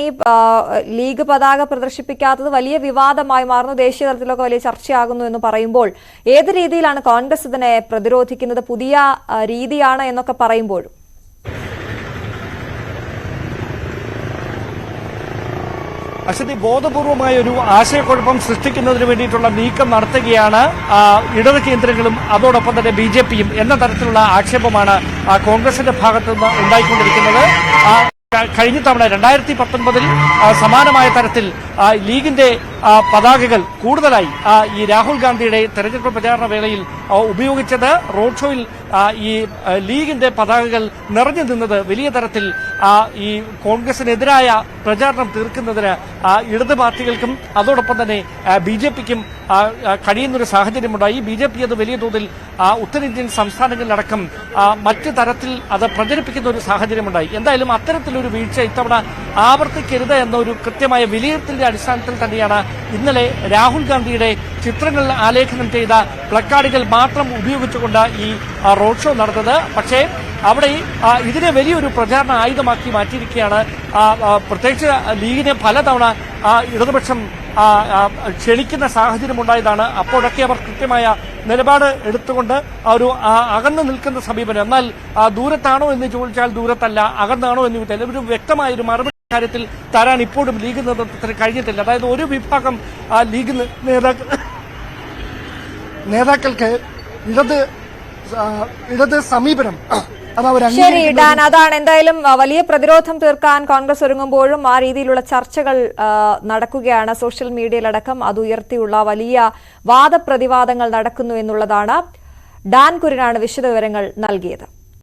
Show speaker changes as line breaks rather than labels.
ഈ ലീഗ് പതാക പ്രദർശിപ്പിക്കാത്തത് വലിയ വിവാദമായി മാറുന്നു. ദേശീയ തലത്തിലൊക്കെ വലിയ ചർച്ചയാകുന്നു എന്ന് പറയുമ്പോൾ ഏത് രീതിയിലാണ് കോൺഗ്രസ് ഇതിനെ പ്രതിരോധിക്കുന്നത്? പുതിയ രീതിയാണ് എന്നൊക്കെ പറയുമ്പോഴും.
അശ്വതി ബോധപൂർവമായ ഒരു ആശയക്കുഴപ്പം സൃഷ്ടിക്കുന്നതിന് വേണ്ടിയിട്ടുള്ള നീക്കം നടത്തുകയാണ് ഇടത് കേന്ദ്രങ്ങളും അതോടൊപ്പം തന്നെ ബി എന്ന തരത്തിലുള്ള ആക്ഷേപമാണ് കോൺഗ്രസിന്റെ ഭാഗത്തുനിന്ന് ഉണ്ടായിക്കൊണ്ടിരിക്കുന്നത്. കഴിഞ്ഞ തവണ രണ്ടായിരത്തി പത്തൊൻപതിൽ സമാനമായ തരത്തിൽ ലീഗിന്റെ പതാകകൾ കൂടുതലായി ഈ രാഹുൽ ഗാന്ധിയുടെ തെരഞ്ഞെടുപ്പ് പ്രചാരണ വേളയിൽ ഉപയോഗിച്ചത് റോഡ് ഷോയിൽ ഈ ലീഗിന്റെ പതാകകൾ നിറഞ്ഞു നിന്നത് വലിയ തരത്തിൽ ഈ കോൺഗ്രസിനെതിരായ പ്രചാരണം തീർക്കുന്നതിന് ഇടതു പാർട്ടികൾക്കും അതോടൊപ്പം തന്നെ ബി ജെ പിക്കും കഴിയുന്നൊരു സാഹചര്യമുണ്ടായി ബി ജെ പി അത് വലിയ തോതിൽ ഉത്തരേന്ത്യൻ സംസ്ഥാനങ്ങളിലടക്കം മറ്റ് തരത്തിൽ അത് പ്രചരിപ്പിക്കുന്ന ഒരു സാഹചര്യമുണ്ടായി. എന്തായാലും അത്തരത്തിലൊരു വീഴ്ച ഇത്തവണ ആവർത്തിക്കരുത് എന്ന ഒരു കൃത്യമായ വിലയിരുത്തലിന്റെ അടിസ്ഥാനത്തിൽ തന്നെയാണ് ഇന്നലെ രാഹുൽ ഗാന്ധിയുടെ ചിത്രങ്ങൾ ആലേഖനം ചെയ്ത പ്ലക്കാർഡുകൾ മാത്രം ഉപയോഗിച്ചുകൊണ്ട് ഈ റോഡ് ഷോ നടന്നത്. പക്ഷേ അവിടെ ഇതിനെ വലിയൊരു പ്രചാരണ ആയുധമാക്കി മാറ്റിയിരിക്കുകയാണ്. പ്രത്യേകിച്ച് ലീഗിനെ പലതവണ ഇടതുപക്ഷം ക്ഷണിക്കുന്ന സാഹചര്യമുണ്ടായതാണ് അപ്പോഴൊക്കെ അവർ കൃത്യമായ നിലപാട് എടുത്തുകൊണ്ട് ഒരു അകന്നു നിൽക്കുന്ന സമീപനം. എന്നാൽ ദൂരത്താണോ എന്ന് ചോദിച്ചാൽ ദൂരത്തല്ല അകന്നാണോ എന്ന് ചോദിച്ചാൽ ഒരു വ്യക്തമായ ഒരു മറുപടി കാര്യത്തിൽ തരാൻ ഇപ്പോഴും ലീഗ് നേതൃത്വത്തിന് കഴിഞ്ഞിട്ടില്ല. അതായത് ഒരു വിഭാഗം ലീഗ് നേതാക്കൾ നേതാക്കൾക്ക് ഇടത് ഇടത് സമീപനം
ശരി ഡാൻ അതാണ് എന്തായാലും വലിയ പ്രതിരോധം തീർക്കാൻ കോൺഗ്രസ് ഒരുങ്ങുമ്പോഴും ആ രീതിയിലുള്ള ചർച്ചകൾ നടക്കുകയാണ് സോഷ്യൽ മീഡിയയിലടക്കം. അത് ഉയർത്തിയുള്ള വലിയ വാദപ്രതിവാദങ്ങൾ നടക്കുന്നു എന്നുള്ളതാണ്. ഡാൻ കുര്യനാണ് വിശദവിവരങ്ങൾ നൽകിയത്.